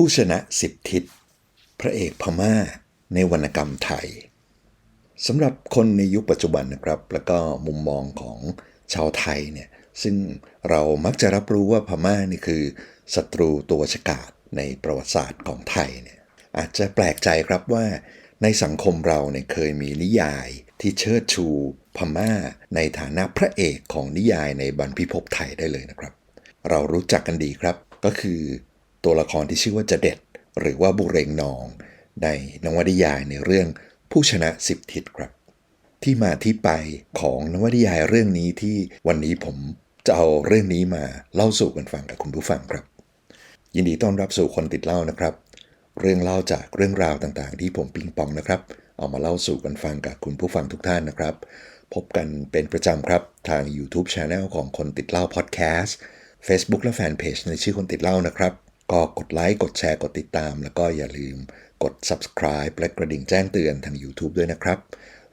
ผู้ชนะสิบทิศ พระเอกพม่าในวรรณกรรมไทยสำหรับคนในยุคปัจจุบันนะครับ แล้วก็มุมมองของชาวไทยเนี่ยซึ่งเรามักจะรับรู้ว่าพม่านี่คือศัตรูตัวฉกาจในประวัติศาสตร์ของไทยเนี่ยอาจจะแปลกใจครับว่าในสังคมเราเนี่ยเคยมีนิยายที่เชิดชูพม่าในฐานะพระเอกของนิยายในบรรพิภพไทยได้เลยนะครับ เรารู้จักกันดีครับ ก็คือ ตัวละครที่ชื่อว่าจะเด็ด หรือว่าบุเรงนอง ในนวนิยายในเรื่องผู้ชนะสิบทิศครับ ที่มาที่ไปของนวนิยายเรื่องนี้ที่วันนี้ผมจะเอาเรื่องนี้มาเล่าสู่กันฟังกับคุณผู้ฟังครับ ยินดีต้อนรับสู่คนติดเล่านะครับ เรื่องเล่าจากเรื่องราวต่างๆ ที่ผมปิงปองนะครับ เอามาเล่าสู่กันฟังกับคุณผู้ฟังทุกท่านนะครับ พบกันเป็นประจำครับทาง YouTube Channel ของคนติดเล่าพอดแคสต์ Facebook และแฟนเพจในชื่อคนติดเล่านะครับ ก็กดไลค์ กดแชร์ กดติดตาม แล้วก็อย่าลืมกด subscribe และกระดิ่งแจ้งเตือนทาง YouTube ด้วยนะครับ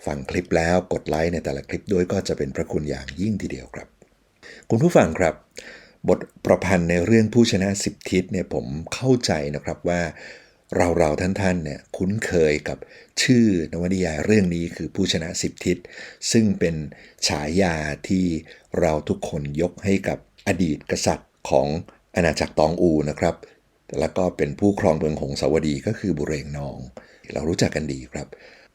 ฟังคลิปแล้วกดไลค์ในแต่ละคลิปด้วยก็จะเป็นพระคุณอย่างยิ่งทีเดียวครับ คุณผู้ฟังครับ บทประพันธ์ในเรื่องผู้ชนะสิบทิศเนี่ยผมเข้าใจนะครับว่าเราเราท่านท่านเนี่ยคุ้นเคยกับชื่อนวนิยายเรื่องนี้คือผู้ชนะสิบทิศ ซึ่งเป็นฉายาที่เราทุกคนยกให้กับอดีตกษัตริย์ของ อาณาจักรตองอูนะครับ แล้วก็เป็นผู้ครองเมืองหงสาวดีก็คือบุเรงนอง เรารู้จักกันดีครับ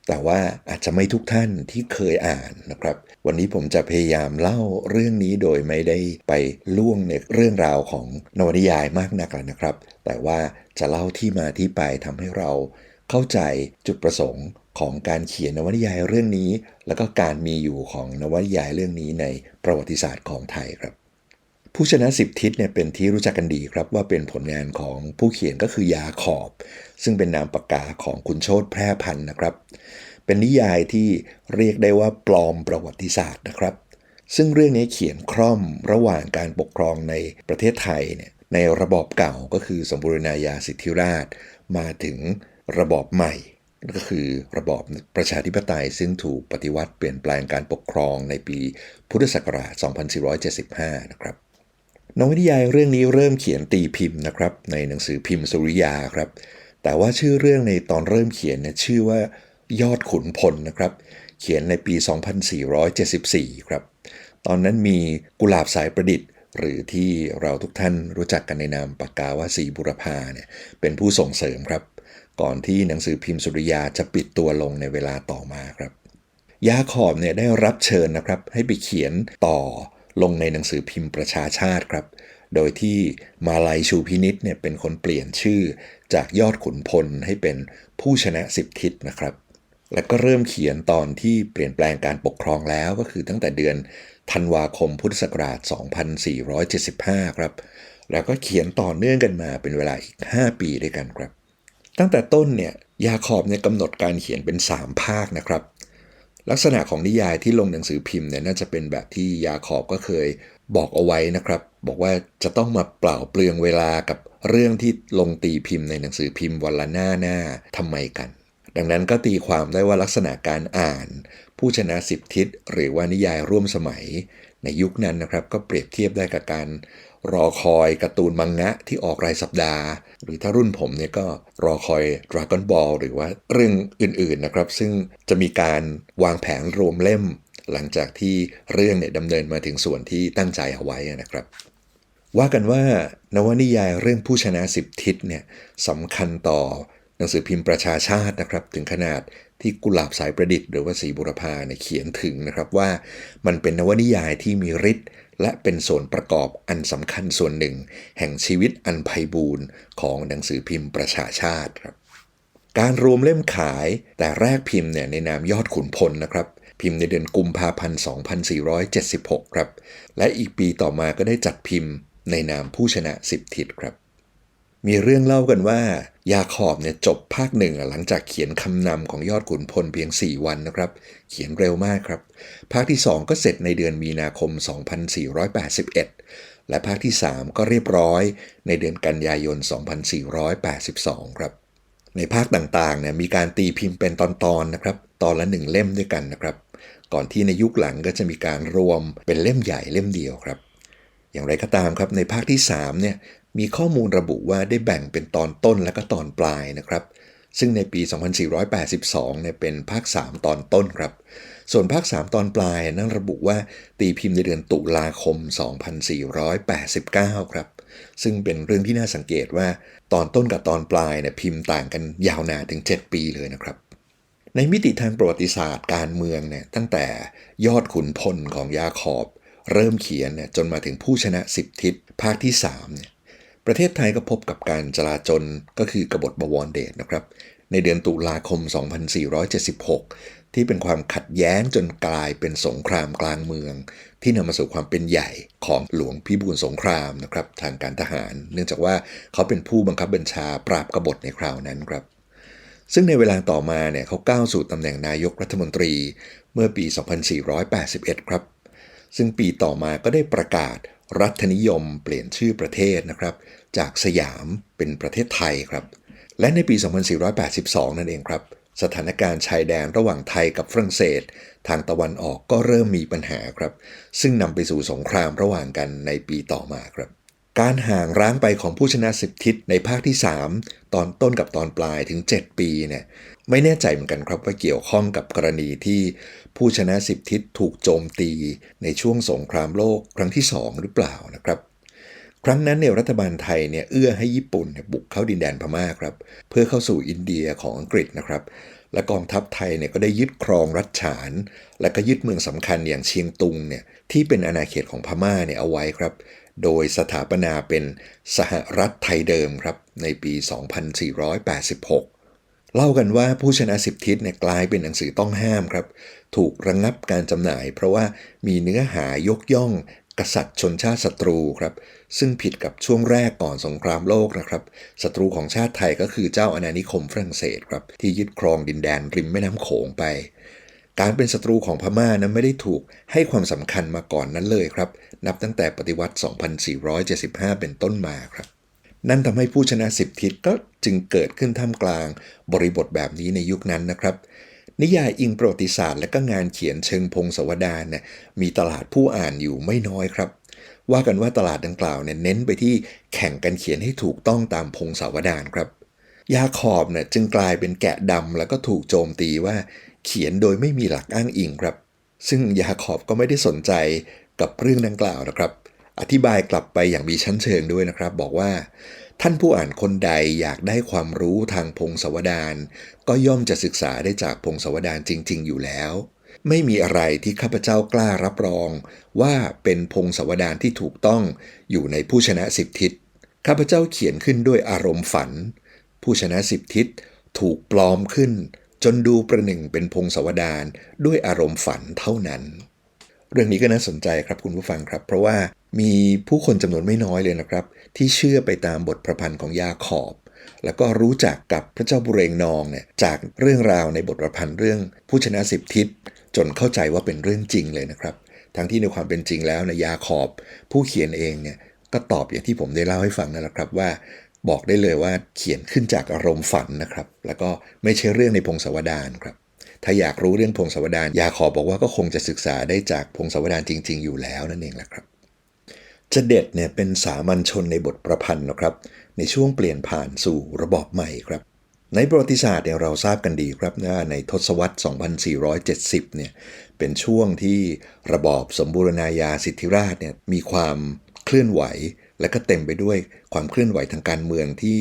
แต่ว่าอาจจะไม่ทุกท่านที่เคยอ่านนะครับ วันนี้ผมจะพยายามเล่าเรื่องนี้โดยไม่ได้ไปล่วงในเรื่องราวของนวนิยายมากนักนะครับ แต่ว่าจะเล่าที่มาที่ไปทำให้เราเข้าใจจุดประสงค์ของการเขียนนวนิยายเรื่องนี้ แล้วก็การมีอยู่ของนวนิยายเรื่องนี้ในประวัติศาสตร์ของไทยครับ ผู้ชนะสิบทิศเนี่ยเป็นที่รู้จักกันดีครับว่าเป็นผลงานของผู้เขียนก็คือยาขอบ ซึ่งเป็นนามปากกาของคุณโชตแพร่พันธ์นะครับ เป็นนิยายที่เรียกได้ว่าปลอมประวัติศาสตร์นะครับ ซึ่งเรื่องนี้เขียนคร่อมระหว่างการปกครองในประเทศไทยเนี่ยในระบอบเก่าก็คือสมบูรณาญาสิทธิราช มาถึงระบอบใหม่ ก็คือระบอบประชาธิปไตย ซึ่งถูกปฏิวัติเปลี่ยนแปลงการปกครองในปีพุทธศักราช 2475 นะครับ นวนิยายเรื่องนี้เริ่มเขียนตีพิมพ์นะครับ ในหนังสือพิมพ์สุริยาครับ แต่ว่าชื่อเรื่องในตอนเริ่มเขียนเนี่ยชื่อว่ายอดขุนพลนะครับ เขียนในปี 2474 ครับ ตอนนั้นมีกุหลาบสายประดิษฐ์ หรือที่เราทุกท่านรู้จักกันในนามปากกาว่าสีบุรพาเนี่ยเป็นผู้ส่งเสริมครับ ก่อนที่หนังสือพิมพ์สุริยาจะปิดตัวลงในเวลาต่อมาครับ ยาขอบเนี่ยได้รับเชิญนะครับ ให้ไปเขียนต่อ ลงในหนังสือพิมพ์ประชาชาติครับ โดยที่มาลัยชูพินิษเนี่ยเป็นคนเปลี่ยนชื่อจากยอดขุนพลให้เป็นผู้ชนะสิบทิศนะครับ และก็เริ่มเขียนตอนที่เปลี่ยนแปลงการปกครองแล้วก็คือตั้งแต่เดือนธันวาคมพุทธศักราช 2475 ครับ แล้วก็เขียนต่อเนื่องกันมาเป็นเวลาอีก 5 ปีด้วยกันครับ ตั้งแต่ต้นเนี่ยยาขอบเนี่ยกำหนดการเขียนเป็น 3 ภาคนะครับ ลักษณะของนิยายที่ลงหนังสือพิมพ์เนี่ยน่าจะเป็นแบบที่ยาขอบก็เคยบอกเอาไว้นะครับ บอกว่าจะต้องมาเปล่าเปลืองเวลากับเรื่องที่ลงตีพิมพ์ในหนังสือพิมพ์วันละหน้าหน้าทำไมกัน ดังนั้นก็ตีความได้ว่าลักษณะการอ่าน ผู้ชนะสิบทิศหรือว่านิยายร่วมสมัย ในยุคนั้นนะครับก็เปรียบเทียบได้กับการ รอคอยการ์ตูนมังงะที่ออกรายสัปดาห์ หรือถ้ารุ่นผมเนี่ยก็รอคอย Dragon Ball หรือว่าเรื่องอื่นๆนะครับ ซึ่งจะมีการวางแผนรวมเล่ม หลังจากที่เรื่องเนี่ยดำเนินมาถึงส่วนที่ตั้งใจเอาไว้นะครับ ว่ากันว่านวนิยายเรื่องผู้ชนะสิบทิศเนี่ยสำคัญต่อหนังสือพิมพ์ประชาชาตินะครับ ถึงขนาดที่กุหลาบสายประดิษฐ์หรือว่าสีบุรพาเนี่ยเขียนถึงนะครับว่ามันเป็นนวนิยายที่มีฤทธิ์ และเป็นส่วนประกอบอันสำคัญส่วนหนึ่ง แห่งชีวิตอันไพบูรณ์ของหนังสือพิมพ์ประชาชาติครับการรวมเล่มขายแต่แรกพิมพ์เนี่ยในนามยอดขุนพลนะครับ พิมพ์ในเดือนกุมภาพันธ์ 2476 ครับ และอีกปีต่อมาก็ได้จัดพิมพ์ในนามผู้ชนะสิบทิศครับ มีเรื่องเล่ากันว่า ยาขอบเนี่ยจบภาคหนึ่งหลังจากเขียนคำนำของยอดขุนพลเพียง 4 วันนะครับ เขียนเร็วมากครับ ภาคที่ 2 ก็เสร็จในเดือนมีนาคม 2481 และภาคที่ 3 ก็เรียบร้อยในเดือนกันยายน 2482 ครับ ในภาคต่างๆเนี่ยมีการตีพิมพ์เป็นตอนๆนะครับ ตอนละหนึ่งเล่มด้วยกันนะครับ ก่อนที่ในยุคหลังก็จะมีการรวมเป็นเล่มใหญ่เล่มเดียวครับอย่างไรก็ตามครับในภาคที่3เนี่ย มีข้อมูลระบุว่าได้แบ่งเป็นตอนต้นและก็ตอนปลายนะครับ ซึ่งในปี 2482เนี่ยเป็นภาค 3 ตอนต้นครับ ส่วนภาค 3 ตอนปลายนั้นระบุว่าตีพิมพ์ในเดือนตุลาคม 2489 ครับ ซึ่งเป็นเรื่องที่น่าสังเกตว่าตอนต้นกับตอนปลายเนี่ยพิมพ์ต่างกันยาวนานถึง 7 ปีเลยนะครับในมิติทางประวัติศาสตร์การเมืองเนี่ยตั้งแต่ยอดขุนพลของยาขอบ เริ่มเขียนเนี่ยจนมาถึงผู้ชนะสิบทิศภาคที่3เนี่ย ประเทศไทยก็พบกับการจลาจลก็คือกบฏบวรเดชนะครับ ในเดือนตุลาคม 2476 ที่เป็นความขัดแย้งจนกลายเป็นสงครามกลางเมือง ที่นำมาสู่ความเป็นใหญ่ของหลวงพิบูลสงครามนะครับทางการทหาร เนื่องจากว่าเขาเป็นผู้บังคับบัญชาปราบกบฏในคราวนั้นครับซึ่งในเวลาต่อมาเนี่ยเขาก้าวสู่ตำแหน่งนายกรัฐมนตรีเมื่อปี 2481 ครับ ซึ่งปีต่อมาก็ได้ประกาศ รัฐนิยมเปลี่ยนชื่อประเทศนะครับ จากสยามเป็นประเทศไทยครับ และในปี 2482 นั่นเองครับ สถานการณ์ชายแดนระหว่างไทยกับฝรั่งเศส ทางตะวันออกก็เริ่มมีปัญหาครับ ซึ่งนำไปสู่สงครามระหว่างกันในปีต่อมาครับการห่างร้างไปของผู้ชนะสิบทิศในภาคที่ 3 ตอนต้นกับตอนปลายถึง 7 ปีเนี่ยไม่แน่ใจเหมือนกันครับว่าเกี่ยวข้องกับกรณีที่ ผู้ชนะสิบทิศถูกโจมตีในช่วงสงครามโลกครั้งที่ 2 หรือเปล่านะครับ ครั้งนั้นเนี่ยรัฐบาลไทยเนี่ยเอื้อให้ญี่ปุ่นเนี่ยบุกเข้าดินแดนพม่าครับเพื่อเข้าสู่อินเดียของอังกฤษนะครับ และกองทัพไทยเนี่ยก็ได้ยึดครองรัฐฉาน และก็ยึดเมืองสำคัญอย่างเชียงตุงเนี่ยที่เป็นอาณาเขตของพม่าเนี่ยเอาไว้ครับ โดยสถาปนาเป็นสหรัฐไทยเดิมครับในปี 2486 เล่ากันว่าผู้ชนะสิบทิศเนี่ยกลายเป็นหนังสือต้องห้ามครับ ถูกระงงับการจำหน่าย เพราะว่ามีเนื้อหายกย่อง กษัตริย์ชนชาติศัตรูครับ ซึ่งผิดกับช่วงแรกก่อนสงครามโลกนะครับศัตรูของชาติไทยก็คือเจ้าอาณานิคมฝรั่งเศสครับที่ยึดครองดินแดนริมแม่น้ำโขงไป การเป็นศัตรูของพม่านั้นไม่ได้ถูกให้ความสำคัญมาก่อนนั้นเลยครับ นับตั้งแต่ปฏิวัติ 2475 เป็นต้นมาครับ นั่นทำให้ผู้ชนะสิบทิศก็จึงเกิดขึ้นท่ามกลางบริบทแบบนี้ในยุคนั้นนะครับ นิยายอิงประวัติศาสตร์และก็งานเขียนเชิงพงศาวดารเนี่ยมีตลาดผู้อ่านอยู่ไม่น้อยครับ ว่ากันว่าตลาดดังกล่าวเนี่ยเน้นไปที่แข่งกันเขียนให้ถูกต้องตามพงศาวดารครับยาขอบเนี่ยจึงกลายเป็นแกะดำแล้วก็ถูกโจมตีว่า เขียนโดยไม่มีหลักอ้างอิงครับ ซึ่งยาขอบก็ไม่ได้สนใจกับเรื่องดังกล่าวนะครับ อธิบายกลับไปอย่างมีชั้นเชิงด้วยนะครับ บอกว่า ท่านผู้อ่านคนใดอยากได้ความรู้ทางพงศวดารก็ย่อมจะศึกษาได้จากพงศวดารจริง ๆ อยู่แล้ว ไม่มีอะไรที่ข้าพเจ้ากล้ารับรอง ว่าเป็นพงศวดารที่ถูกต้องอยู่ในผู้ชนะสิบทิศข้าพเจ้าเขียนขึ้นด้วยอารมณ์ฝัน ผู้ชนะสิบทิศถูกปลอมขึ้น จนดูประหนึ่งเป็นพงศวดารด้วยอารมณ์ฝันเท่านั้น เรื่องนี้ก็น่าสนใจครับคุณผู้ฟังครับ เพราะว่ามีผู้คนจำนวนไม่น้อยเลยนะครับ ที่เชื่อไปตามบทประพันธ์ของยาขอบ แล้วก็รู้จักกับพระเจ้าบุเรงนองเนี่ยจากเรื่องราวในบทประพันธ์เรื่องผู้ชนะสิบทิศจนเข้าใจว่าเป็นเรื่องจริงเลยนะครับ ทั้งที่ในความเป็นจริงแล้วนยาขอบ ผู้เขียนเองเนี่ยก็ตอบอย่างที่ผมได้เล่าให้ฟังนั่นแหละครับว่าบอกได้เลยว่าเขียนขึ้นจากอารมณ์ฝันนะครับ แล้วก็ไม่ใช่เรื่องในพงศาวดารครับ ถ้าอยากรู้เรื่องพงศาวดารยาขอบอกว่าก็คงจะศึกษาได้จากพงศาวดารจริง ๆ อยู่แล้วนั่นเองแหละครับจะเด็ดเนี่ยเป็นสามัญชนในบทประพันธ์นะครับ ในช่วงเปลี่ยนผ่านสู่ระบอบใหม่ครับ ในประวัติศาสตร์เนี่ยเราทราบกันดีครับว่าในทศวรรษ 2470 เนี่ยเป็นช่วงที่ระบอบสมบูรณาญาสิทธิราชเนี่ยมีความเคลื่อนไหวและก็เต็มไปด้วยความเคลื่อนไหวทางการเมืองที่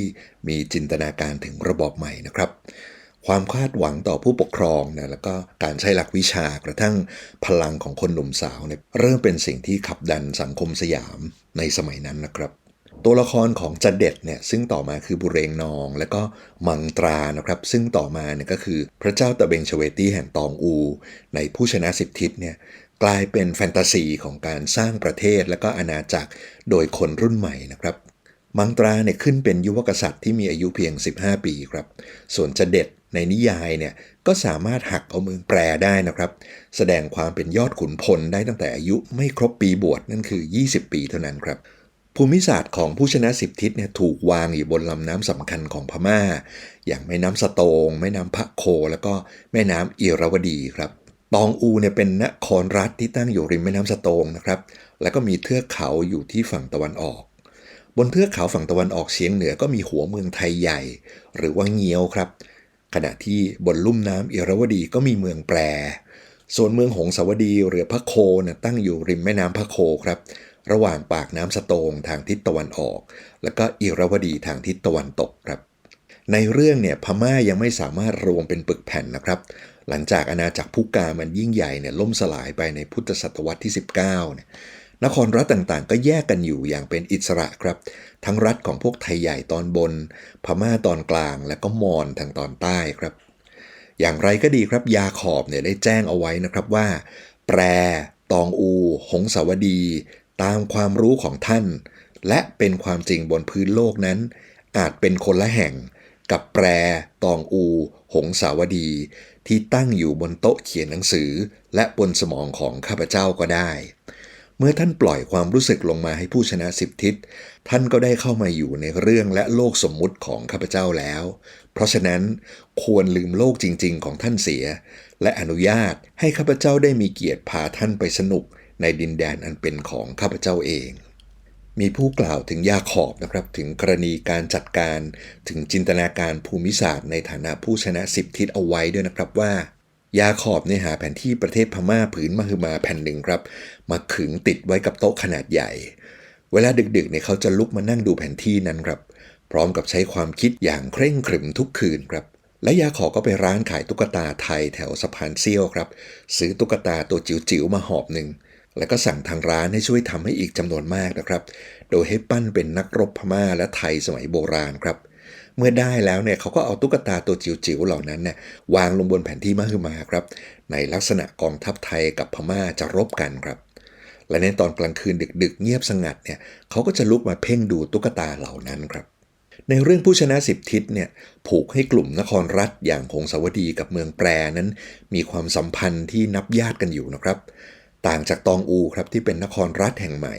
มีจินตนาการถึงระบอบใหม่นะครับ ความคาดหวังต่อผู้ปกครองนะแล้วก็การใช้หลักวิชากระทั่งพลังของคนหนุ่มสาวเนี่ยเริ่มเป็นสิ่งที่ขับดันสังคมสยามในสมัยนั้นนะครับ ตัวละครของจัดเด็ดเนี่ยซึ่งต่อมาคือบุเรงนอง และก็มังตรานะครับซึ่งต่อมาเนี่ยก็คือพระเจ้าตะเบงเฉวตี้แห่งตองอู ในผู้ชนะสิบทิศเนี่ยกลายเป็นแฟนตาซีของการสร้างประเทศและก็อาณาจักรโดยคนรุ่นใหม่นะครับ มังตราเนี่ยขึ้นเป็นยุวกษัตริย์ที่มีอายุเพียง 15 ปีครับ ส่วนจะเด็ดในนิยายเนี่ยก็สามารถหักเอามือแปรได้นะครับ แสดงความเป็นยอดขุนพลได้ตั้งแต่อายุไม่ครบปีบวชนั่นคือ 20 ปีเท่านั้นครับภูมิศาสตร์ของผู้ชนะสิบทิศเนี่ยถูกวางอยู่บนลำน้ำสำคัญของพม่า อย่างแม่น้ำสะโตง แม่น้ำพระโค แล้วก็แม่น้ำอิรวดีครับ ตองอูเนี่ยเป็นนครรัฐที่ตั้งอยู่ริมแม่น้ำสะโตงนะครับ แล้วก็มีเทือกเขาอยู่ที่ฝั่งตะวันออก บนเทือกเขาฝั่งตะวันออกเฉียงเหนือก็มีหัวเมืองไทยใหญ่ หรือว่าเงียวครับ ขณะที่บนลุ่มน้ำอิรวดีก็มีเมืองแปร ส่วนเมืองหงสาวดีหรือพระโคนะตั้งอยู่ริมแม่น้ำพระโคครับ ระหว่างปากน้ำสะโตงทางทิศตะวันออก แล้วก็อิรวดีทางทิศตะวันตกครับ ในเรื่องเนี่ยพม่ายังไม่สามารถรวมเป็นปึกแผ่นนะครับหลังจากอาณาจักรผู้กามันยิ่งใหญ่เนี่ยล่มสลายไปในพุทธศตวรรษที่ 19เนี่ย นครรัฐต่างๆ ก็แยกกันอยู่อย่างเป็นอิสระครับ ทั้งรัฐของพวกไทยใหญ่ตอนบน พม่าตอนกลาง และก็มอญทางตอนใต้ครับ อย่างไรก็ดีครับยาขอบเนี่ยได้แจ้งเอาไว้นะครับว่า แปร ตองอู หงสาวดี ตามความรู้ของท่าน และเป็นความจริงบนพื้นโลกนั้น อาจเป็นคนละแห่งกับแปร ตองอู หงสาวดี ที่ตั้งอยู่บนโต๊ะเขียนหนังสือ และบนสมองของข้าพเจ้าก็ได้ เมื่อท่านปล่อยความรู้สึกลงมาให้ผู้ชนะสิบทิศ ท่านก็ได้เข้ามาอยู่ในเรื่องและโลกสมมุติของข้าพเจ้าแล้ว เพราะฉะนั้นควรลืมโลกจริง ๆ ของท่านเสีย และอนุญาตให้ข้าพเจ้าได้มีเกียรติพาท่านไปสนุกในดินแดนอันเป็นของข้าพเจ้าเอง มีผู้กล่าวถึงยาขอบนะครับ ถึงกรณีการจัดการถึงจินตนาการภูมิศาสตร์ในฐานะผู้ชนะสิบทิศเอาไว้ด้วยนะครับว่า ยาขอบเนี่ยหาแผนที่ประเทศพม่าผืนมหึมาแผ่นหนึ่งครับ มาขึงติดไว้กับโต๊ะขนาดใหญ่ เวลาดึกๆเนี่ยเขาจะลุกมานั่งดูแผนที่นั้นครับ พร้อมกับใช้ความคิดอย่างเคร่งขรึมทุกคืนครับ และยาขอก็ไปร้านขายตุ๊กตาไทยแถวสะพานเซี่ยวครับ ซื้อตุ๊กตาตัวจิ๋วๆมาหอบหนึ่ง แล้วก็สั่งทางร้านให้ช่วยทำให้อีกจำนวนมากนะครับ โดยให้ปั้นเป็นนักรบพม่าและไทยสมัยโบราณครับเเมื่อได้แล้วเนี่ยเขาก็เอาตุ๊กตาตัวจิ๋วๆเหล่านั้นเนี่ยวางลงบนแผนที่มหึมาครับ ในลักษณะกองทัพไทยกับพม่าจะรบกันครับ และในตอนกลางคืนดึกๆ เงียบสงัดเนี่ยเขาก็จะลุกมาเพ่งดูตุ๊กตาเหล่านั้นครับในเรื่องผู้ชนะสิบทิศเนี่ยผูกให้กลุ่มนครรัฐอย่างหงสาวดีกับเมืองแปรนั้น มีความสัมพันธ์ที่นับญาติกันอยู่นะครับ ต่างจากตองอูครับที่เป็นนครรัฐแห่งใหม่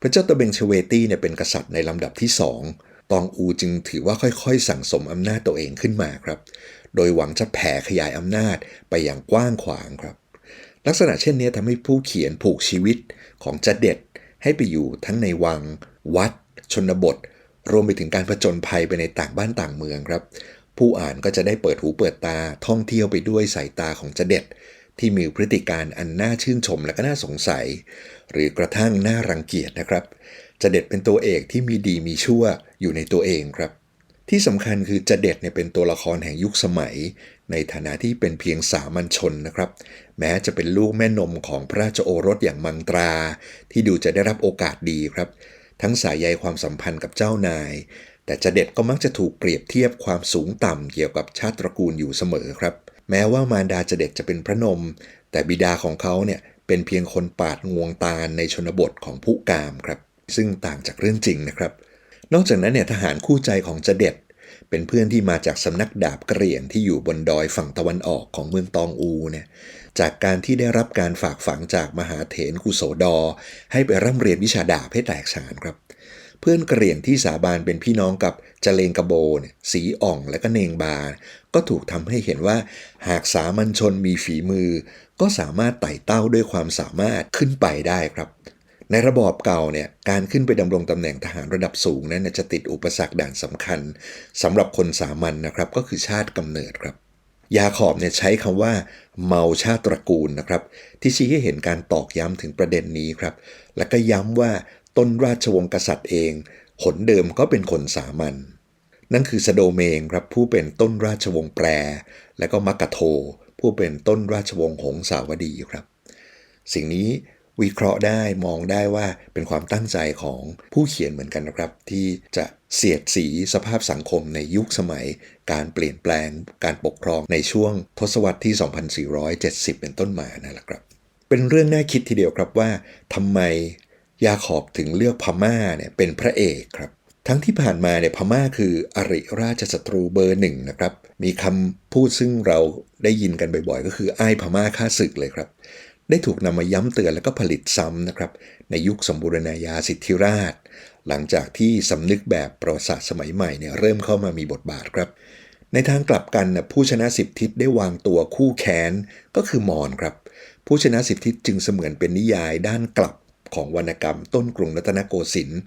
พระเจ้าตะเบงเชเวตี้เนี่ยเป็นกษัตริย์ในลำดับที่สอง ตองอูจึงถือว่าค่อยๆ สั่งสมอำนาจตัวเองขึ้นมาครับ โดยหวังจะแผ่ขยายอำนาจไปอย่างกว้างขวางครับ ลักษณะเช่นนี้ทำให้ผู้เขียนผูกชีวิตของจะเด็ดให้ไปอยู่ทั้งในวัง วัด ชนบท รวมไปถึงการผจญภัยไปในต่างบ้านต่างเมืองครับ ผู้อ่านก็จะได้เปิดหูเปิดตาท่องเที่ยวไปด้วยสายตาของจะเด็ดที่มีพฤติการอันน่าชื่นชมและก็น่าสงสัย หรือกระทั่งน่ารังเกียจนะครับ จะเด็ดเป็นตัวเอกที่มีดีมีชั่วอยู่ในตัวเองครับ ที่สำคัญคือจะเด็ดเนี่ยเป็นตัวละครแห่งยุคสมัย ในฐานะที่เป็นเพียงสามัญชนนะครับ แม้จะเป็นลูกแม่นมของพระราชโอรสอย่างมังตรา ที่ดูจะได้รับโอกาสดีครับ ทั้งสายใยความสัมพันธ์กับเจ้านาย แต่จะเด็ดก็มักจะถูกเปรียบเทียบความสูงต่ำเกี่ยวกับชาติตระกูลอยู่เสมอครับ แม้ว่ามารดาจะเด็ดจะเป็นพระนม แต่บิดาของเขาเนี่ยเป็นเพียงคนปาดงวงตาลในชนบทของผู้กามครับ ซึ่งต่างจากเรื่องจริงนะครับ นอกจากนั้นเนี่ยทหารคู่ใจของจเด็ด เป็นเพื่อนที่มาจากสำนักดาบกระเหรี่ยงที่อยู่บนดอยฝั่งตะวันออกของเมืองตองอูเนี่ยจากการที่ได้รับการฝากฝังจากมหาเถรกุโสดอ ให้ไปร่ำเรียนวิชาดาบให้แตกฉานครับ เพื่อนกระเหรี่ยงที่สาบานเป็นพี่น้องกับจเลงกระโบเนี่ยสีอ่องและก็เนงบา ก็ถูกทำให้เห็นว่าหากสามัญชนมีฝีมือ ก็สามารถไต่เต้าด้วยความสามารถขึ้นไปได้ครับ ในระบอบเก่าเนี่ยการขึ้นไปดำรงตำแหน่งทหารระดับสูงนั้นจะติดอุปสรรคด่านสำคัญสำหรับคนสามัญนนะครับก็คือชาติกำเนิดครับ ยาขอบเนี่ยใช้คำว่าเมาชาติตระกูลนะครับที่ชี้ให้เห็นการตอกย้ำถึงประเด็นนี้ครับ และก็ย้ำว่าต้นราชวงศ์กษัตริย์เองขนเดิมก็เป็นคนสามัญนั่นคือสโดเมงครับผู้เป็นต้นราชวงศ์แปร และก็มักกะโท ผู้เป็นต้นราชวงศ์หงสาวดีครับ สิ่งนี้ วิเคราะห์ได้มองได้ว่าเป็นความตั้งใจของผู้เขียนเหมือนกันนะครับ ที่จะเสียดสีสภาพสังคมในยุคสมัย การเปลี่ยนแปลงการปกครองในช่วงทศวรรษที่ 2470 เป็นต้นมานั่นแหละครับ เป็นเรื่องน่าคิดทีเดียวครับว่าทำไมยาขอบถึงเลือกพม่าเนี่ยเป็นพระเอกครับ ทั้งที่ผ่านมาเนี่ยพม่าคืออริราชศัตรูเบอร์หนึ่งนะครับ มีคำพูดซึ่งเราได้ยินกันบ่อยๆ ก็คือไอ้พม่าฆ่าศึกเลยครับ ได้ถูกนำมาย้ำเตือนแล้วก็ผลิตซ้ำนะครับในยุคสมบูรณาญาสิทธิราช หลังจากที่สำนึกแบบประวัติศาสตร์สมัยใหม่เนี่ยเริ่มเข้ามามีบทบาทครับ ในทางกลับกันนะผู้ชนะสิบทิศได้วางตัวคู่แค้นก็คือมอญครับผู้ชนะสิบทิศจึงเสมือนเป็นนิยายด้านกลับของวรรณกรรมต้นกรุงรัตนโกสินทร์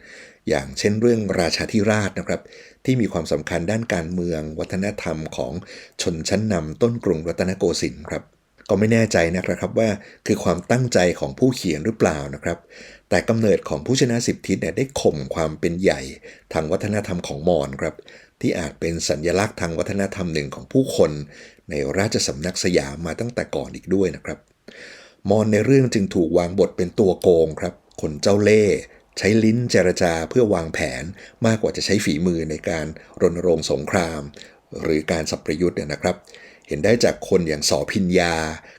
อย่างเช่นเรื่องราชาธิราชนะครับ ที่มีความสำคัญด้านการเมือง วัฒนธรรมของชนชั้นนำต้นกรุงรัตนโกสินทร์ครับ ก็ไม่แน่ใจนะครับว่าคือความตั้งใจของผู้เขียนหรือเปล่านะครับ แต่กำเนิดของผู้ชนะสิบทิศเนี่ยได้ข่มความเป็นใหญ่ทางวัฒนธรรมของมอญครับ ที่อาจเป็นสัญญลักษณ์ทางวัฒนธรรมหนึ่งของผู้คน ในราชสำนักสยามมาตั้งแต่ก่อนอีกด้วยนะครับ มอญในเรื่องจึงถูกวางบทเป็นตัวโกงครับ คนเจ้าเล่ห์ใช้ลิ้นเจรจาเพื่อวางแผนมากกว่าจะใช้ฝีมือในการรณรงค์สงคราม หรือการสับประยุทธ์เนี่ยนะครับ เห็นได้จากคนอย่างสอพิญญา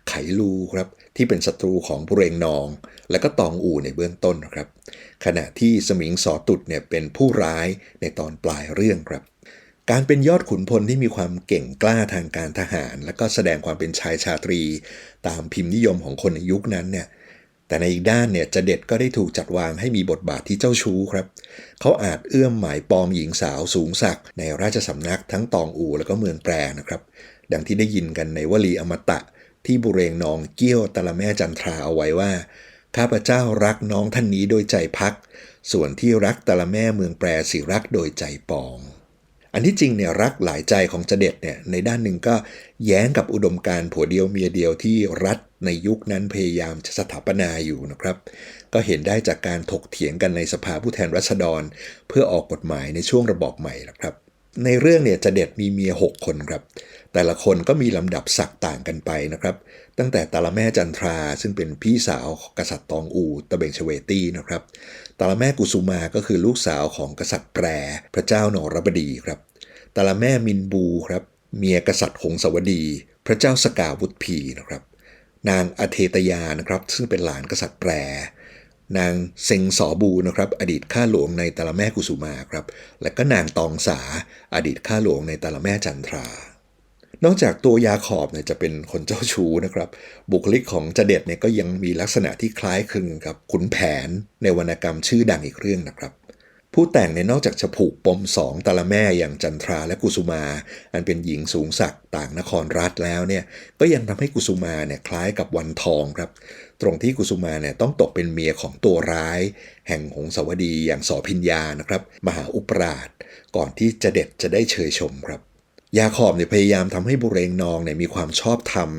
ไขลูครับที่เป็นศัตรูของบุเรงนอง และก็ตองอู่ในเบื้องต้นครับ ขณะที่สมิงสอตุดเนี่ยเป็นผู้ร้ายในตอนปลายเรื่องครับ การเป็นยอดขุนพลที่มีความเก่งกล้าทางการทหาร และก็แสดงความเป็นชายชาตรี ตามพิมพ์นิยมของคนในยุคนั้นเนี่ย แต่ในอีกด้านเนี่ยจะเด็ดก็ได้ถูกจัดวางให้มีบทบาทที่เจ้าชู้ครับ เขาอาจเอื้อมหมายปองหญิงสาวสูงศักในราชสำนักทั้งตองอูและก็เมืองแปรนะครับ ดังที่ได้ยินกันในวลีอมตะ ที่บุเรงนองเกี้ยวตะละแม่จันทราเอาไว้ว่า ข้าพเจ้ารักน้องท่านนี้โดยใจพัก ส่วนที่รักตะละแม่เมืองแปรสิรักโดยใจปอง อันที่จริงเนี่ยรักหลายใจของเจเด็ดเนี่ยในด้านหนึ่งก็แย้งกับอุดมการผัวเดียวเมียเดียวที่รัฐ ในยุคนั้นพยายามจะสถาปนาอยู่นะครับ ก็เห็นได้จากการถกเถียงกันในสภาผู้แทนราษฎร เพื่อออกกฎหมายในช่วงระบอบใหม่นะครับ ในเรื่องเนี่ยจะเด็ดมีเมีย 6 คนครับ แต่ละคนก็มีลำดับศักดิ์ต่างกันไปนะครับ ตั้งแต่ตาละแม่จันทรา ซึ่งเป็นพี่สาวกษัตริย์ตองอูตะเบงเชเวตีนะครับตาละแม่กุสุมาก็คือลูกสาวของกษัตริย์แปร พระเจ้านรบดีครับตาละแม่มินบูครับเมียกษัตริย์หงสวดี พระเจ้าสกาวุฒพีนะครับ นางอเทตยานะครับ ซึ่งเป็นหลานกษัตริย์แปร นางเซงสอบูนะครับ อดีตข้าหลวงในตาลแม่กุสุมาครับ และก็นางตองสา อดีตข้าหลวงในตาลแม่จันทรานอกจากตัวยาขอบเนี่ยจะเป็นคนเจ้าชู้นะครับ บุคลิกของจเด็ดเนี่ยก็ยังมีลักษณะที่คล้ายคลึงกับขุนแผนในวรรณกรรมชื่อดังอีกเรื่องนะครับ ผู้แต่งในนอกจากจะผูกปมสองตาละแม่อย่างจันทราและกุสุมา อันเป็นหญิงสูงศักดิ์ต่างนครรัฐแล้วเนี่ยก็ยังทำให้กุสุมาเนี่ยคล้ายกับวันทองครับ ตรงที่กุสุมาเนี่ยต้องตกเป็นเมียของตัวร้าย แห่งหงสาวดีอย่างสอพิญญานะครับ มหาอุปราช ก่อนที่จะเด็ดจะได้เชยชมครับยาขอบเนี่ยพยายามทำให้บุเรงนองเนี่ยมีความชอบธรรม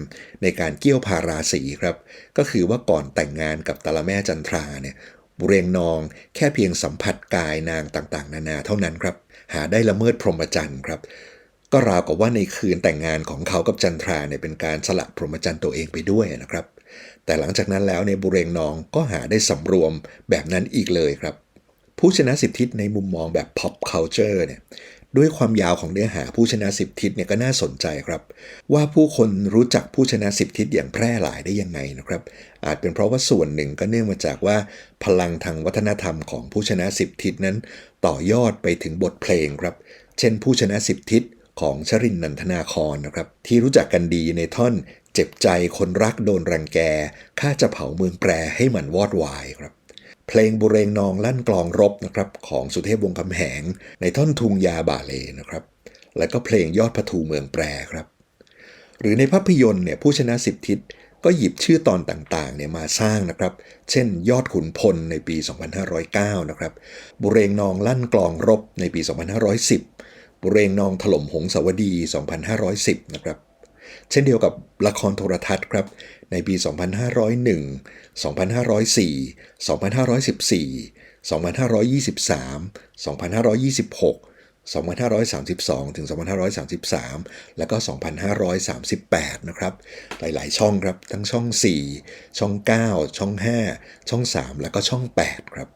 ในการเกี่ยวพาราสีครับ ก็คือว่าก่อนแต่งงานกับตาละแม่จันทราเนี่ย บุเรงนอง แค่เพียงสัมผัสกายนางต่างๆ นานาเท่านั้นครับ หาได้ละเมิดพรหมจรรย์ครับ ก็ราวกับว่าในคืนแต่งงานของเขากับจันทราเนี่ยเป็นการสละพรหมจรรย์ตัวเองไปด้วยนะครับ แต่หลังจากนั้นแล้วในบุเรงนองก็หาได้สำรวมแบบนั้นอีกเลยครับ ผู้ชนะสิบทิศในมุมมองแบบ pop culture เนี่ย ด้วยความยาวของเนื้อหาผู้ชนะสิบทิศเนี่ยก็น่าสนใจครับ ว่าผู้คนรู้จักผู้ชนะสิบทิศอย่างแพร่หลายได้ยังไงนะครับ อาจเป็นเพราะว่าส่วนหนึ่งก็เนื่องมาจากว่าพลังทางวัฒนธรรมของผู้ชนะสิบทิศนั้น ต่อยอดไปถึงบทเพลงครับ เช่น ผู้ชนะสิบทิศของชรินนันทนาครนะครับ ที่รู้จักกันดีในท่อน เจ็บใจคนรักโดนรังแกข้าจะเผาเมืองแปรให้มันวอดวายครับ เพลงบุเรงนองลั่นกลองรบนะครับของสุเทพวงศ์คำแหง ในท่อนทุงยาบาเลนะครับ และก็เพลงยอดพทูเมืองแปรครับ หรือในภาพยนตร์เนี่ยผู้ชนะสิบทิศก็หยิบชื่อตอนต่างๆเนี่ยมาสร้างนะครับ เช่น ยอดขุนพลในปี 2509 นะครับ บุเรงนองลั่นกลองรบในปี 2510 บุเรงนองถล่มหงสาวดี 2510 นะครับ เช่นเดียวกับละครโทรทัศน์ครับ ในปี 2501 2504 2514 2523 2526 2532 ถึง 2533 แล้วก็ 2538 นะครับ หลาย ๆ ช่องครับ ทั้งช่อง 4 ช่อง 9 ช่อง 5 ช่อง 3 แล้วก็ช่อง 8 ครับ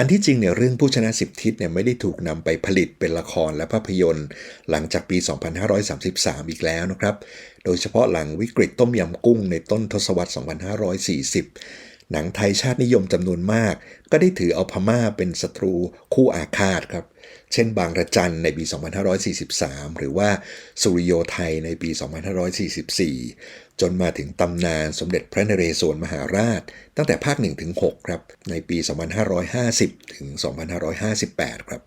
อันที่จริงเนี่ยเรื่องผู้ชนะสิบทิศเนี่ยไม่ได้ถูกนำไปผลิตเป็นละครและภาพยนตร์ หลังจากปี 2533 อีกแล้วนะครับ โดยเฉพาะหลังวิกฤตต้มยำกุ้งในต้นทศวรรษ 2540 หนังไทยชาตินิยมจำนวนมาก ก็ได้ถือเอาพม่าเป็นศัตรูคู่อาฆาตครับ เช่นบางระจันในปี 2543 หรือว่าสุริโยไทยในปี 2544 จนมาถึงตำนานสมเด็จพระนเรศวรมหาราช ตั้งแต่ภาค1ถึง6ครับในปี 2550 ถึง 2558 ครับ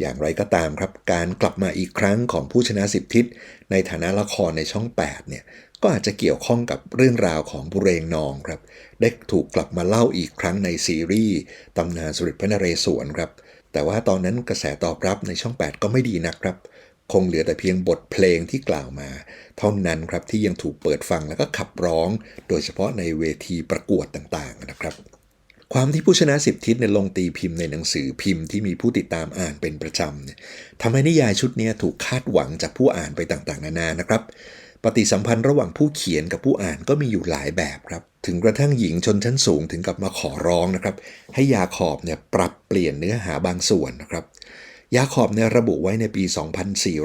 อย่างไรก็ตามครับ การกลับมาอีกครั้งของผู้ชนะสิบทิศในฐานะละครในช่อง 8 เนี่ยก็อาจจะเกี่ยวข้องกับเรื่องราวของบุเรงนองครับ ได้ถูกกลับมาเล่าอีกครั้งในซีรีส์ตำนานสุริพระนเรศวรครับ แต่ว่าตอนนั้นกระแสตอบรับในช่อง 8 ก็ไม่ดีนักครับ คงเหลือแต่เพียงบทเพลงที่กล่าวมา เท่านั้นครับที่ยังถูกเปิดฟังแล้วก็ขับร้อง โดยเฉพาะในเวทีประกวดต่างๆนะครับ ความที่ผู้ชนะสิบทิศเนี่ยลงตีพิมพ์ในหนังสือพิมพ์ที่มีผู้ติดตามอ่านเป็นประจำทำให้นิยายชุดนี้ถูกคาดหวังจากผู้อ่านไปต่างๆ นานานะครับปฏิสัมพันธ์ระหว่างผู้เขียนกับผู้อ่านก็มีอยู่หลายแบบครับ ถึงกระทั่งหญิงชนชั้นสูงถึงกับมาขอร้องนะครับ ให้ยาขอบเนี่ยปรับเปลี่ยนเนื้อหาบางส่วนนะครับ ยาขอบเนี่ยระบุไว้ในปี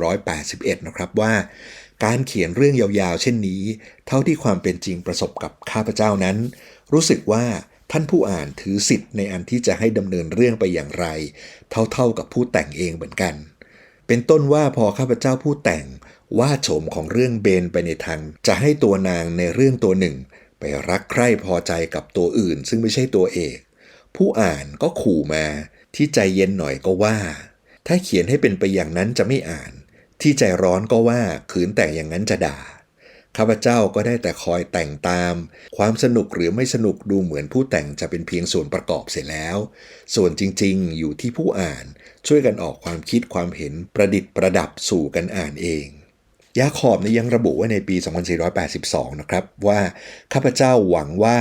2481 นะครับว่า การเขียนเรื่องยาวๆ เช่นนี้ เท่าที่ความเป็นจริงประสบกับข้าพเจ้านั้น รู้สึกว่าท่านผู้อ่านถือสิทธิ์ในอันที่จะให้ดำเนินเรื่องไปอย่างไร เท่าๆกับผู้แต่งเองเหมือนกัน เป็นต้นว่าพอข้าพเจ้าผู้แต่งว่าโฉมของเรื่องเบนไปในทาง จะให้ตัวนางในเรื่องตัวหนึ่ง ไปรักใคร่พอใจกับตัวอื่น ซึ่งไม่ใช่ตัวเอก ผู้อ่านก็ขู่มาที่ใจเย็นหน่อยก็ว่า ถ้าเขียนให้เป็นไปอย่างนั้นจะไม่อ่าน ที่ใจร้อนก็ว่าขืนแต่งอย่างนั้นจะด่า ข้าพเจ้าก็ได้แต่คอยแต่งตาม ความสนุกหรือไม่สนุกดูเหมือนผู้แต่งจะเป็นเพียงส่วนประกอบเสร็จแล้ว ส่วนจริงๆ อยู่ที่ผู้อ่าน ช่วยกันออกความคิดความเห็นประดิษฐ์ประดับสู่กันอ่านเองยาขอบนี่ยังระบุไว้ในปี 2482 นะครับว่า ข้าพเจ้าหวังว่า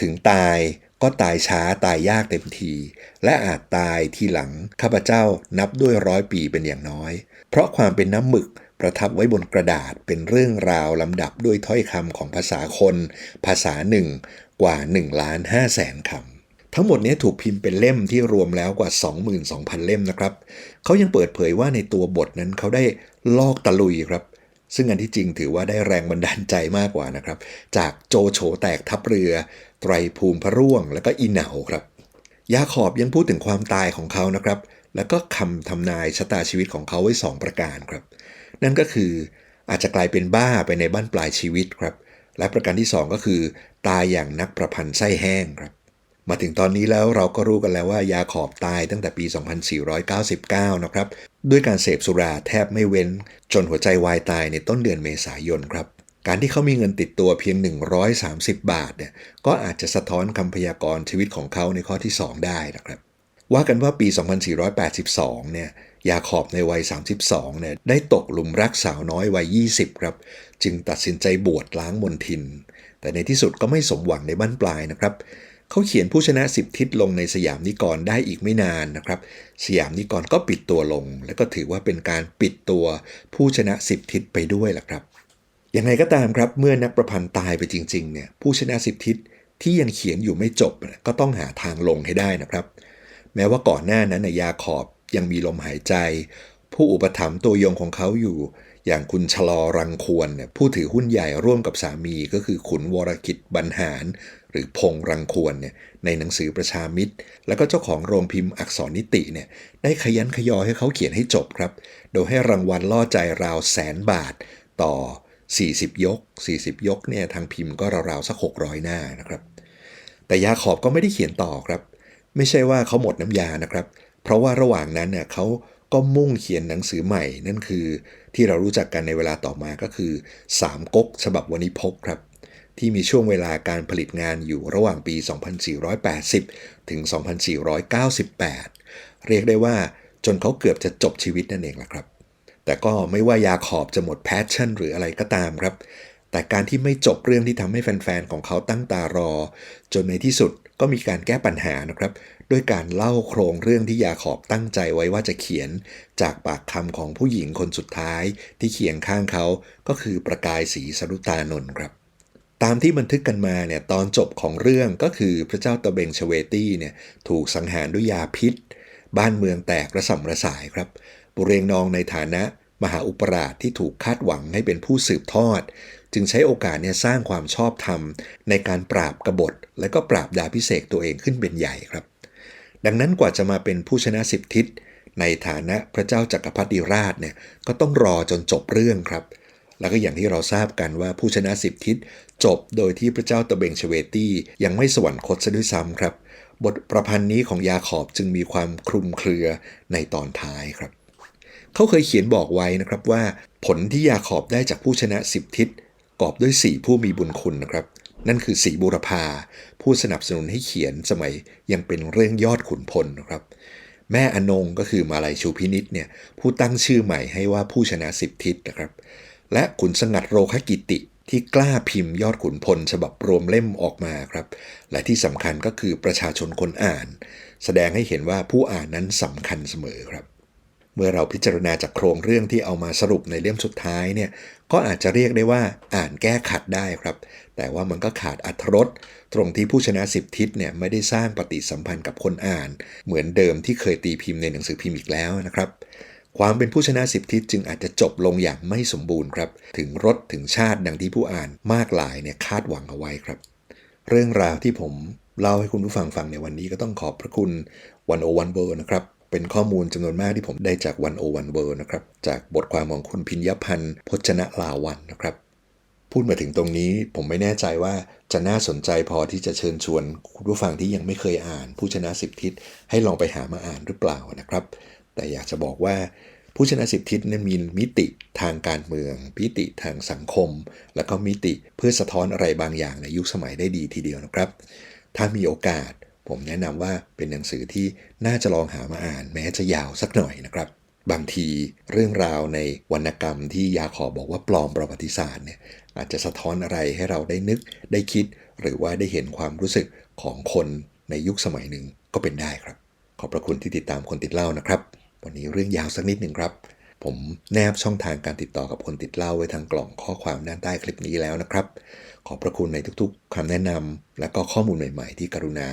ถึงตาย ก็ตายช้าตายยากเต็มที และอาจตายทีหลังข้าพเจ้านับด้วยร้อยปีเป็นอย่างน้อย เพราะความเป็นน้ำหมึกประทับไว้บนกระดาษเป็นเรื่องราวลำดับด้วยถ้อยคำของภาษาคน ภาษาหนึ่งกว่า1ล้าน5แสนคำทั้งหมดนี้ถูกพิมพ์เป็นเล่มที่รวมแล้วกว่า 22,000 เล่มนะครับ เขายังเปิดเผยว่าในตัวบทนั้นเขาได้ลอกตะลุยครับ ซึ่งอันที่จริงถือว่าได้แรงบันดาลใจมากกว่านะครับ จากโจโฉแตกทัพเรือ ไตรภูมิพระร่วง แล้วก็อีเหนาครับ ยาขอบยังพูดถึงความตายของเขานะครับ แล้วก็คำทำนายชะตาชีวิตของเขาไว้ 2 ประการครับ นั่นก็คืออาจจะกลายเป็นบ้าไปในบ้านปลายชีวิตครับ และประการที่ 2 ก็คือ ตายอย่างนักประพันธ์ไส้แห้งครับ มาถึงตอนนี้แล้วเราก็รู้กันแล้วว่ายาขอบตายตั้งแต่ปี 2499 นะครับ ด้วยการเสพสุราแทบไม่เว้น จนหัวใจวายตายในต้นเดือนเมษายนครับ การที่เขามีเงินติดตัวเพียง 130 บาทเนี่ยก็อาจจะสะท้อนคำพยากรณ์ชีวิตของเขาในข้อที่ 2 ได้นะครับว่ากันว่าปี 2482 เนี่ย ยาขอบในวัย 32 เนี่ย ได้ตกหลุมรักสาวน้อยวัย 20 ครับ จึงตัดสินใจบวชล้างมนทิน แต่ในที่สุดก็ไม่สมหวังในบ้านปลายนะครับ เขาเขียนผู้ชนะสิบทิศลงในสยามนิกรได้อีกไม่นานนะครับ สยามนิกรก็ปิดตัวลง และก็ถือว่าเป็นการปิดตัวผู้ชนะสิบทิศไปด้วยล่ะครับอย่างไรก็ตามครับเมื่อนักประพันธ์ตายไปจริงๆเนี่ยผู้ชนะสิบทิศที่ยังเขียนอยู่ไม่จบก็ต้องหาทางลงให้ได้นะครับ แม้ว่าก่อนหน้านั้นยาขอบยังมีลมหายใจ ผู้อุปถัมภ์ตัวยงของเขาอยู่ อย่างคุณชะลอรังควรเนี่ยผู้ถือหุ้นใหญ่ร่วมกับสามีก็คือขุนวรกิจบรรหาร หรือพงรังควรเนี่ยในหนังสือประชามิตร แล้วก็เจ้าของโรงพิมพ์อักษรนิติเนี่ยได้ขยันขยอให้เขาเขียนให้จบครับ โดยให้รางวัลล่อใจราวแสนบาทต่อ 40 ยก 40 ยกเนี่ยทางพิมพ์ก็ราวๆสัก 600 หน้านะครับ แต่ยาขอบก็ไม่ได้เขียนต่อครับ ไม่ใช่ว่าเขาหมดน้ำยานะครับ เพราะว่าระหว่างนั้นเนี่ยเขา ก็มุ่งเขียนหนังสือใหม่ นั่นคือที่เรารู้จักกันในเวลาต่อมาก็คือสามก๊กฉบับวณิพกครับ ที่มีช่วงเวลาการผลิตงานอยู่ระหว่างปี 2480 ถึง 2498 เรียกได้ว่าจนเขาเกือบจะจบชีวิตนั่นเองละครับ แต่ก็ไม่ว่ายาขอบจะหมดแพชชั่นหรืออะไรก็ตามครับ แต่การที่ไม่จบเรื่องที่ทำให้แฟนๆของเขาตั้งตารอ จนในที่สุดก็มีการแก้ปัญหานะครับ ด้วยการเล่าโครงเรื่องที่ยาขอบตั้งใจไว้ว่าจะเขียนจากปากคำของผู้หญิงคนสุดท้ายที่เคียงข้างเขาก็คือประกายศรีสรุตานนท์ครับ ตามที่บันทึกกันมาเนี่ยตอนจบของเรื่องก็คือพระเจ้าตะเบงชเวตี้เนี่ยถูกสังหารด้วยยาพิษ บ้านเมืองแตกระส่ำระสายครับ บุเรงนองในฐานะมหาอุปราชที่ถูกคาดหวังให้เป็นผู้สืบทอด จึงใช้โอกาสเนี่ยสร้างความชอบธรรม ในการปราบกบฏ และก็ปราบดาพิเศษตัวเองขึ้นเป็นใหญ่ครับ ดังนั้นกว่าจะมาเป็นผู้ชนะสิบทิศในฐานะพระเจ้าจักรพรรดิราชเนี่ยก็ต้องรอจนจบเรื่องครับ แล้วก็อย่างที่เราทราบกันว่าผู้ชนะสิบทิศจบโดยที่พระเจ้าตะเบงชเวตี้ยังไม่สวรรคตซะด้วยซ้ำครับ บทประพันธ์นี้ของยาขอบจึงมีความคลุมเครือในตอนท้ายครับ เขาเคยเขียนบอกไว้นะครับว่า ผลที่ยาขอบได้จากผู้ชนะสิบทิศกอบด้วยสี่ผู้มีบุญคุณนะครับ นั่นคือสีบุรพา ผู้สนับสนุนให้เขียนสมัยยังเป็นเรื่องยอดขุนพลนะครับ แม่อนงก็คือมาลัยชูพินิษเนี่ยผู้ตั้งชื่อใหม่ให้ว่าผู้ชนะสิบทิศนะครับ และขุนสงัดโรคกิติที่กล้าพิมพ์ยอดขุนพลฉบับรวมเล่มออกมาครับ และที่สำคัญก็คือประชาชนคนอ่าน แสดงให้เห็นว่าผู้อ่านนั้นสำคัญเสมอครับ เมื่อเราพิจารณาจากโครงเรื่องที่เอามาสรุปในเล่มสุดท้ายเนี่ยก็อาจจะเรียกได้ว่าอ่านแก้ขัดได้ครับ แต่ว่ามันก็ขาดอัธรสตรงที่ผู้ชนะสิบทิศเนี่ยไม่ได้สร้างปฏิสัมพันธ์กับคนอ่าน เหมือนเดิมที่เคยตีพิมพ์ในหนังสือพิมพ์อีกแล้วนะครับความเป็นผู้ชนะสิบทิศจึงอาจจะจบลงอย่างไม่สมบูรณ์ครับ ถึงรสถึงชาติดังที่ผู้อ่านมากหลายเนี่ยคาดหวังเอาไว้ครับ เรื่องราวที่ผมเล่าให้คุณผู้ฟังฟังในวันนี้ก็ต้องขอบพระคุณวันโอวันเบอร์นะครับ เป็นข้อมูลจำนวนมากที่ผมได้จากวันโอวันเบอร์นะครับ จากบทความของคุณพิญญพันธ์พจนะลาวันนะครับ พูดมาถึงตรงนี้ผมไม่แน่ใจว่าจะน่าสนใจพอที่จะเชิญชวนคุณผู้ฟังที่ยังไม่เคยอ่าน ผู้ชนะสิบทิศให้ลองไปหามาอ่านหรือเปล่านะครับ แต่อยากจะบอกว่าผู้ชนะสิบทิศนั้นมีมิติทางการเมืองมิติทางสังคม แล้วก็มิติเพื่อสะท้อนอะไรบางอย่างในยุคสมัยได้ดีทีเดียวนะครับ ถ้ามีโอกาส ผมแนะนำว่าเป็นหนังสือที่น่าจะลองหามาอ่าน แม้จะยาวสักหน่อยนะครับ บางทีเรื่องราวในวรรณกรรมที่ยาขอบอกว่าปลอมประวัติศาสตร์เนี่ยอาจจะสะท้อนอะไรให้เราได้นึกได้คิด หรือว่าได้เห็นความรู้สึกของคนในยุคสมัยหนึ่งก็เป็นได้ครับ ขอบพระคุณที่ติดตามคนติดเล่านะครับ วันนี้เรื่องยาวสักนิดหนึ่งครับ ผมแนบช่องทางการติดต่อกับคนติดเล่าไว้ทางกล่องข้อความด้านใต้คลิปนี้แล้วนะครับ ขอบพระคุณในทุกๆคำแนะนำและก็ข้อมูลใหม่ๆ ที่กรุณา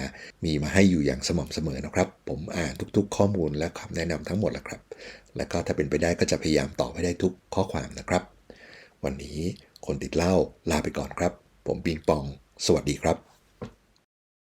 มีมาให้อยู่อย่างสม่ำเสมอนะครับ ผมอ่านทุกๆ ข้อมูลและคำแนะนำทั้งหมดแล้วครับ และก็ถ้าเป็นไปได้ก็จะพยายามตอบให้ได้ทุกข้อความนะครับ วันนี้คนติดเล่าลาไปก่อนครับ ผมปิงปอง สวัสดีครับ